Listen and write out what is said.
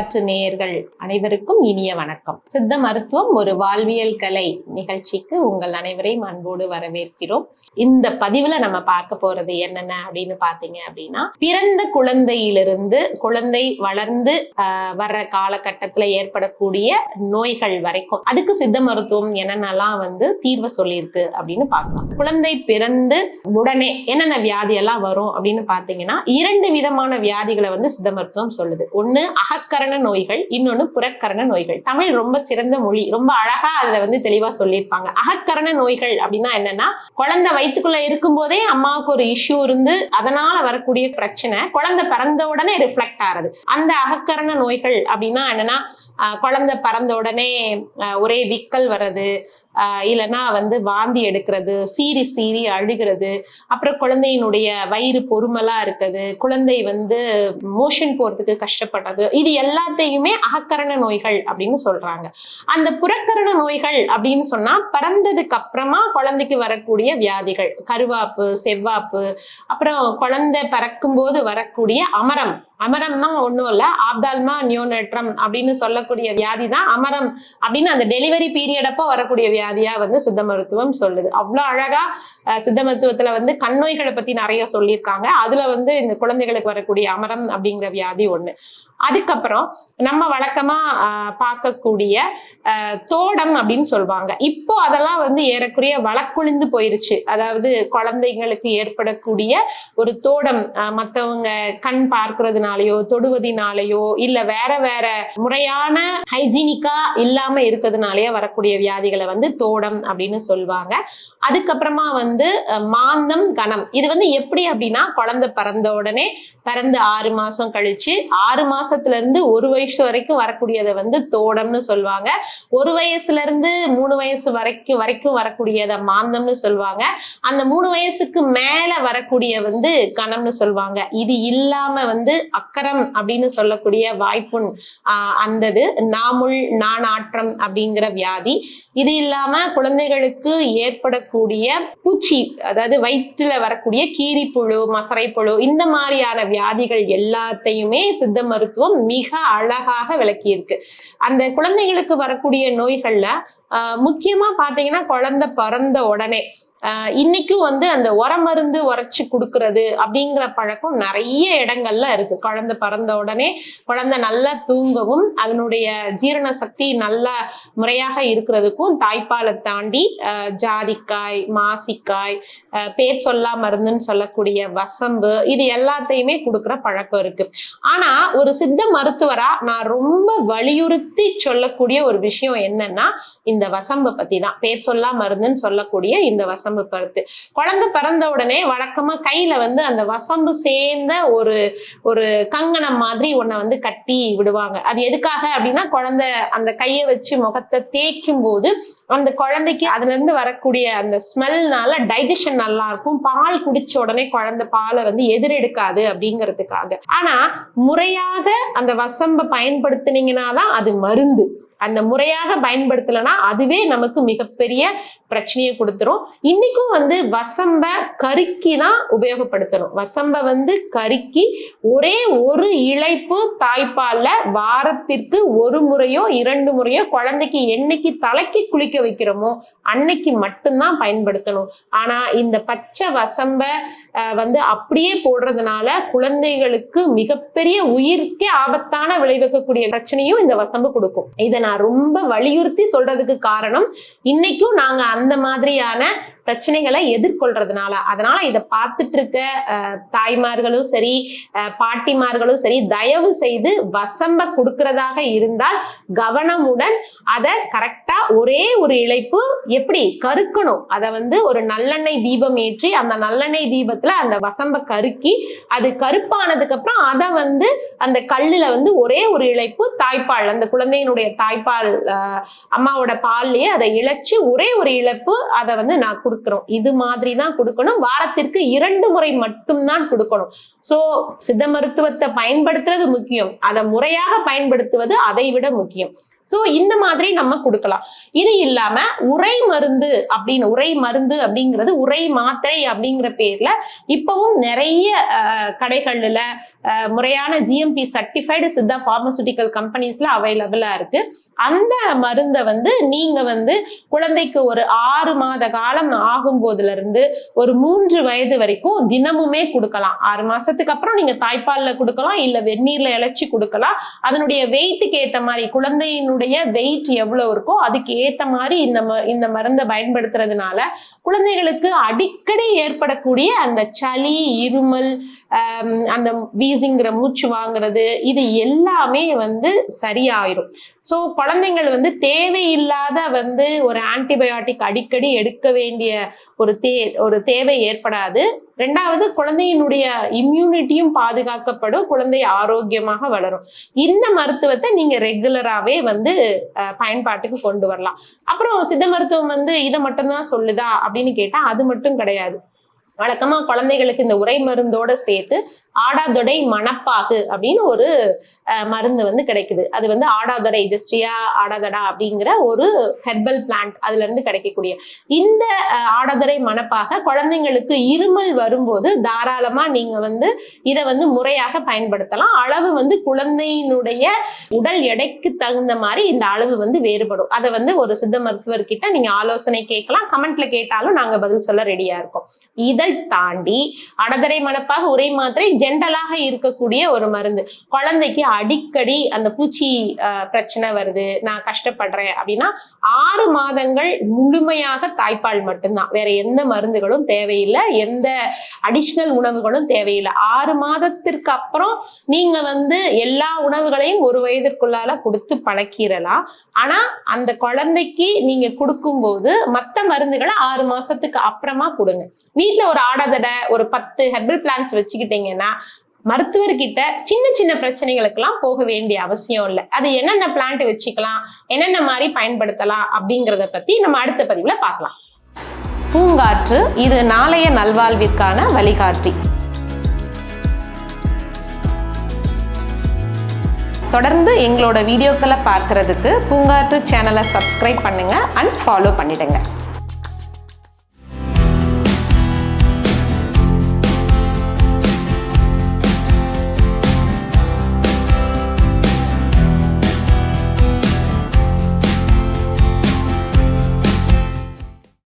வரலாற்று நேயர்கள் அனைவருக்கும் இனிய வணக்கம். சித்த மருத்துவம் ஒரு வாழ்வியல் கலை நிகழ்ச்சிக்கு உங்கள் அனைவரையும் அன்போடு வரவேற்கிறோம். இந்த பதிவுல நம்ம பார்க்க போறது என்னென்ன அப்படின்னு பாத்தீங்க அப்படின்னா பிறந்த குழந்தையிலிருந்து குழந்தை வளர்ந்து ஆஹ், வர்ற காலகட்டத்துல ஏற்படக்கூடிய நோய்கள் வரைக்கும் அதுக்கு சித்த மருத்துவம் என்னென்னலாம் வந்து தீர்வு சொல்லியிருக்கு அப்படின்னு பார்க்கலாம். குழந்தை பிறந்து உடனே என்னென்ன வியாதி எல்லாம் வரும் அப்படின்னு பாத்தீங்கன்னா இரண்டு விதமான வியாதிகளை வந்து சித்த மருத்துவம் சொல்லுது. ஒண்ணு அகக்கரண நோய்கள் இன்னொன்னு புறக்கரண நோய்கள். தமிழ் ரொம்ப சிறந்த மொழி ரொம்ப அழகா அதுல வந்து தெளிவா சொல்லியிருப்பாங்க. அகக்கரண நோய்கள் அப்படின்னா என்னன்னா குழந்தை வயிற்றுக்குள்ள இருக்கும் போதே அம்மாவுக்கு ஒரு இஷ்யூ இருந்து அதனால வரக்கூடிய பிரச்சனை குழந்தை பிறந்த உடனே ரிஃப்ளெக்ட் ஆறது. அந்த அகக்கரண நோய்கள் அப்படின்னா என்னன்னா குழந்தை பறந்த உடனே ஒரே விக்கல் வர்றது இல்லைன்னா வந்து வாந்தி எடுக்கிறது சீறி சீறி அழுகிறது அப்புறம் குழந்தையினுடைய வயிறு பொறுமலா இருக்குது குழந்தை வந்து மோஷன் போறதுக்கு கஷ்டப்படுறது இது எல்லாத்தையுமே அகக்கரண நோய்கள் அப்படின்னு சொல்றாங்க. அந்த புறக்கரண நோய்கள் அப்படின்னு சொன்னா பிறந்ததுக்கு அப்புறமா குழந்தைக்கு வரக்கூடிய வியாதிகள் கருவாப்பு செவ்வாப்பு அப்புறம் குழந்தை பறக்கும்போது வரக்கூடிய அமரம் அமரம்னா ஒண்ணும் இல்ல. ஆப்தால்மா நியோனேட்ரம் அப்படின்னு சொல்லக்கூடிய வியாதி தான் அமரம் அப்படின்னு அந்த டெலிவரி பீரியட் அப்போ வரக்கூடிய வியாதியா வந்து சித்த மருத்துவம் சொல்லுது. அவ்வளவு அழகா சித்த மருத்துவத்துல வந்து கண் நோய்களை பத்தி நிறைய சொல்லியிருக்காங்க. அதுல வந்து இந்த குழந்தைகளுக்கு வரக்கூடிய அமரம் அப்படிங்கிற வியாதி ஒண்ணு. அதுக்கப்புறம் நம்ம வழக்கமா ஆஹ், பார்க்கக்கூடிய ஆஹ், தோடம் அப்படின்னு சொல்லுவாங்க. இப்போ அதெல்லாம் வந்து ஏறக்குறைய வழக்கொழிந்து போயிருச்சு. அதாவது குழந்தைங்களுக்கு ஏற்படக்கூடிய ஒரு தோடம் ஆஹ், மத்தவங்க கண் பார்க்கறதுனாலயோ தொடுவதினாலேயோ இல்ல வேற வேற முறையான ஹைஜீனிக்கா இல்லாம இருக்கிறதுனாலயோ வரக்கூடிய வியாதிகளை வந்து தோடம் அப்படின்னு சொல்லுவாங்க அதுக்கப்புறமா வந்து மாந்தம் கணம். இது வந்து எப்படி அப்படின்னா குழந்தை பிறந்த உடனே பிறந்து ஆறு மாசம் கழிச்சு ஆறு மாசத்துல இருந்து ஒரு வயசு வரைக்கும் வரக்கூடியதை வந்து தோடம்னு சொல்லுவாங்க ஒரு வயசுல இருந்து மூணு வயசு வரைக்கும் வரைக்கும் வரக்கூடியதை மாந்தம்னு சொல்லுவாங்க அந்த மூணு வயசுக்கு மேல வரக்கூடிய வந்து கணம்னு சொல்லுவாங்க இது இல்லாம வந்து அக்கரம் அப்படின்னு சொல்லக்கூடிய வாய்ப்புண் ஆஹ் அந்தது. நாமுள் நானாற்றம் அப்படிங்கிற வியாதி. இது இல்லாம குழந்தைகளுக்கு ஏற்படக்கூடிய பூச்சி அதாவது வயிற்றுல வரக்கூடிய கீரிப்புழு மசரைப்புழு இந்த மாதிரியான வியாதிகள் எல்லாத்தையுமே சித்த மருத்துவம் மிக அழகாக விளக்கியிருக்கு. அந்த குழந்தைகளுக்கு வரக்கூடிய நோய்கள்ல ஆஹ் முக்கியமா பாத்தீங்கன்னா குழந்தை பிறந்த உடனே இன்னைக்கும் வந்து அந்த உரமருந்து உரைச்சு கொடுக்கறது அப்படிங்கிற பழக்கம் நிறைய இடங்கள்ல இருக்கு. குழந்தை பிறந்த உடனே குழந்தை நல்லா தூங்கவும் அதனுடைய ஜீரண சக்தி நல்ல முறையாக இருக்கிறதுக்கும் தாய்ப்பாலை தாண்டி ஆஹ் ஜாதிக்காய் மாசிக்காய் பேர் சொல்லா மருந்துன்னு சொல்லக்கூடிய வசம்பு இது எல்லாத்தையுமே கொடுக்குற பழக்கம் இருக்கு. ஆனா ஒரு சித்த மருத்துவரா நான் ரொம்ப வலியுறுத்தி சொல்லக்கூடிய ஒரு விஷயம் என்னன்னா இந்த வசம்பை பத்தி தான் பேர் சொல்லா மருந்துன்னு சொல்லக்கூடிய இந்த வசம்பு பருத்து. குழந்தை பிறந்த உடனே வழக்கமா கையில வந்து அந்த வசம்பு சேர்ந்த ஒரு ஒரு கங்கணம் மாதிரி ஒன்ன வந்து கட்டி விடுவாங்க. அது எதுக்காக அப்படின்னா குழந்தை அந்த கையை வச்சு முகத்தை தேய்க்கும் போது அந்த குழந்தைக்கு அதுல இருந்து வரக்கூடிய அந்த ஸ்மெல்னால டைஜஷன் நல்லா இருக்கும் பால் குடிச்ச உடனே குழந்தை பாலை வந்து எதிரெடுக்காது அப்படிங்கிறதுக்காக. ஆனா முறையாக அந்த வசம்ப பயன்படுத்தினீங்கன்னா தான் அது மருந்து. அந்த முறையாக பயன்படுத்தலைன்னா அதுவே நமக்கு மிகப்பெரிய பிரச்சனையை கொடுத்துரும். இன்னைக்கும் வந்து வசம்ப கருக்கி தான் உபயோகப்படுத்தணும். வசம்ப வந்து கருக்கி ஒரே ஒரு இழைப்பு தாய்ப்பால்ல வாரத்திற்கு ஒரு முறையோ இரண்டு முறையோ குழந்தைக்கு என்னைக்கு தலைக்கு குளிக்க வைக்கிறோமோ அன்னைக்கு மட்டும்தான் பயன்படுத்தணும். ஆனா இந்த பச்சை வசம்ப வந்து அப்படியே போடுறதுனால குழந்தைகளுக்கு மிகப்பெரிய உயிர்க்கே ஆபத்தான விளைவிக்கக்கூடிய பிரச்சனையும் இந்த வசம்பு கொடுக்கும். இதை நான் ரொம்ப வலியுறுத்தி சொல்றதுக்கு காரணம் இன்னைக்கும் நாங்க அந்த மாதிரியான பிரச்சனைகளை எதிர்கொள்றதுனால. அதனால இதை பார்த்துட்டு இருக்க தாய்மார்களும் சரி அஹ், பாட்டிமார்களும் சரி தயவு செய்து வசம்ப கொடுக்கறதாக இருந்தால் கவனமுடன் அதை கரெக்ட் ஒரே ஒரு இழைப்பு எப்படி? கருக்கணும். அதை வந்து ஒரு நல்லெண்ணெய் தீபம் ஏற்றி அந்த நல்லெண்ணெய் தீபத்துல அந்த வசம்ப கருக்கி அது கருப்பானதுக்கு அப்புறம் அதை வந்து அந்த கல்லுல வந்து ஒரே ஒரு இழைப்பு தாய்ப்பால். அந்த குழந்தையினுடைய தாய்ப்பால் ஆஹ், அம்மாவோட பால்லயே அதை இழைச்சு ஒரே ஒரு இழப்பு அதை வந்து நான் கொடுக்குறோம். இது மாதிரி தான் கொடுக்கணும். வாரத்திற்கு இரண்டு முறை மட்டும்தான் கொடுக்கணும். சோ சித்த மருத்துவத்தை பயன்படுத்துறது முக்கியம். அதை முறையாக பயன்படுத்துவது அதை விட முக்கியம். ஸோ இந்த மாதிரி நம்ம கொடுக்கலாம். இது இல்லாம உரை மருந்து அப்படின்னு உரை மருந்து அப்படிங்கிறது உரை மாத்திரை அப்படிங்கிற பேர்ல இப்பவும் நிறைய கடைகள்ல முறையான ஜிஎம்பி சர்டிஃபைடு சித்தா பார்மசூட்டிக்கல் கம்பெனிஸ்ல அவைலபிளா இருக்கு. அந்த மருந்தை வந்து நீங்க வந்து குழந்தைக்கு ஒரு ஆறு மாத காலம் ஆகும் போதுல இருந்து ஒரு மூன்று வயது வரைக்கும் தினமுமே கொடுக்கலாம். ஆறு மாசத்துக்கு அப்புறம் நீங்க தாய்ப்பால்ல கொடுக்கலாம் இல்ல வெந்நீர்ல இழைச்சி கொடுக்கலாம். அதனுடைய வெயிட்டுக்கு ஏத்த மாதிரி குழந்தையினுடைய வெயிட் எவ்வளவு இருக்கோ அதுக்கு ஏத்த மாதிரி இந்த ம- இந்த மருந்தை பயன்படுத்துறதுனால குழந்தைகளுக்கு அடிக்கடி ஏற்படக்கூடிய அந்த சளி இருமல் அந்த வீசிங்கிற மூச்சு வாங்குறது இது எல்லாமே வந்து சரியாயிரும். ஸோ குழந்தைங்கள் வந்து தேவையில்லாத வந்து ஒரு ஆன்டிபயோட்டிக் அடிக்கடி எடுக்க வேண்டிய ஒரு தே ஒரு தேவை ஏற்படாது. ரெண்டாவது குழந்தையினுடைய இம்யூனிட்டியும் பாதுகாக்கப்படும் குழந்தை ஆரோக்கியமாக வளரும். இந்த மருத்துவத்தை நீங்க ரெகுலராகவே வந்து அஹ், பயன்பாட்டுக்கு கொண்டு வரலாம். அப்புறம் சித்த மருத்துவம் வந்து இதை மட்டும்தான் சொல்லுதா அப்படின்னு கேட்டா அது மட்டும் கிடையாது. வழக்கமா குழந்தைகளுக்கு இந்த உரை மருந்தோட சேர்த்து ஆடாதொடை மணப்பாகு அப்படின்னு ஒரு மருந்து வந்து கிடைக்குது. அது வந்து ஆடாதொடை ஜஸ்டியா ஆடாதடா அப்படிங்கிற ஒரு ஹெர்பல் பிளான்ட் அதுல இருந்து கிடைக்கக்கூடிய. இந்த ஆடாதொடை மணப்பாக குழந்தைங்களுக்கு இருமல் வரும்போது தாராளமா நீங்க வந்து இதை வந்து முறையாக பயன்படுத்தலாம். அளவு வந்து குழந்தையினுடைய உடல் எடைக்கு தகுந்த மாதிரி இந்த அளவு வந்து வேறுபடும். அதை வந்து ஒரு சித்த மருத்துவர்கிட்ட நீங்க ஆலோசனை கேட்கலாம். கமெண்ட்ல கேட்டாலும் நாங்க பதில் சொல்ல ரெடியா இருக்கோம். இதை தாண்டி அடதரை மணப்பாக உரை மாத்திரை ஜென்ரலாக இருக்கக்கூடிய ஒரு மருந்து. குழந்தைக்கு அடிக்கடி அந்த பூச்சி பிரச்சனை வருது நான் கஷ்டப்படுறேன் அப்படின்னா ஆறு மாதங்கள் முழுமையாக தாய்ப்பால் மட்டும்தான். வேற எந்த மருந்துகளும் தேவையில்லை எந்த அடிஷ்னல் உணவுகளும் தேவையில்லை. ஆறு மாதத்திற்கு அப்புறம் நீங்க வந்து எல்லா உணவுகளையும் ஒரு வயதிற்குள்ளால கொடுத்து பழக்கிடலாம். ஆனா அந்த குழந்தைக்கு நீங்க கொடுக்கும்போது மத்த மருந்துகளை ஆறு மாசத்துக்கு அப்புறமா கொடுங்க. வீட்டுல ஒரு ஆடாதடை ஒரு பத்து ஹெர்பல் பிளான்ஸ் வச்சுக்கிட்டீங்கன்னா மருத்துவர்கிட்ட சின்ன சின்ன பிரச்சனைகளுக்கெல்லாம் போக வேண்டிய அவசியம் இல்லை. அது என்னென்ன பிளான்ட் வச்சுக்கலாம் என்னென்ன மாதிரி பயன்படுத்தலாம் அப்படிங்கிறத பத்தி நம்ம அடுத்த பதிவுல பார்க்கலாம். பூங்காற்று இது நாளைய நல்வாழ்விற்கான வழிகாட்டி. தொடர்ந்து எங்களோட வீடியோக்களை பார்க்கறதுக்கு பூங்காற்று சேனலை சப்ஸ்கிரைப் பண்ணுங்க அண்ட் ஃபாலோ பண்ணிடுங்க.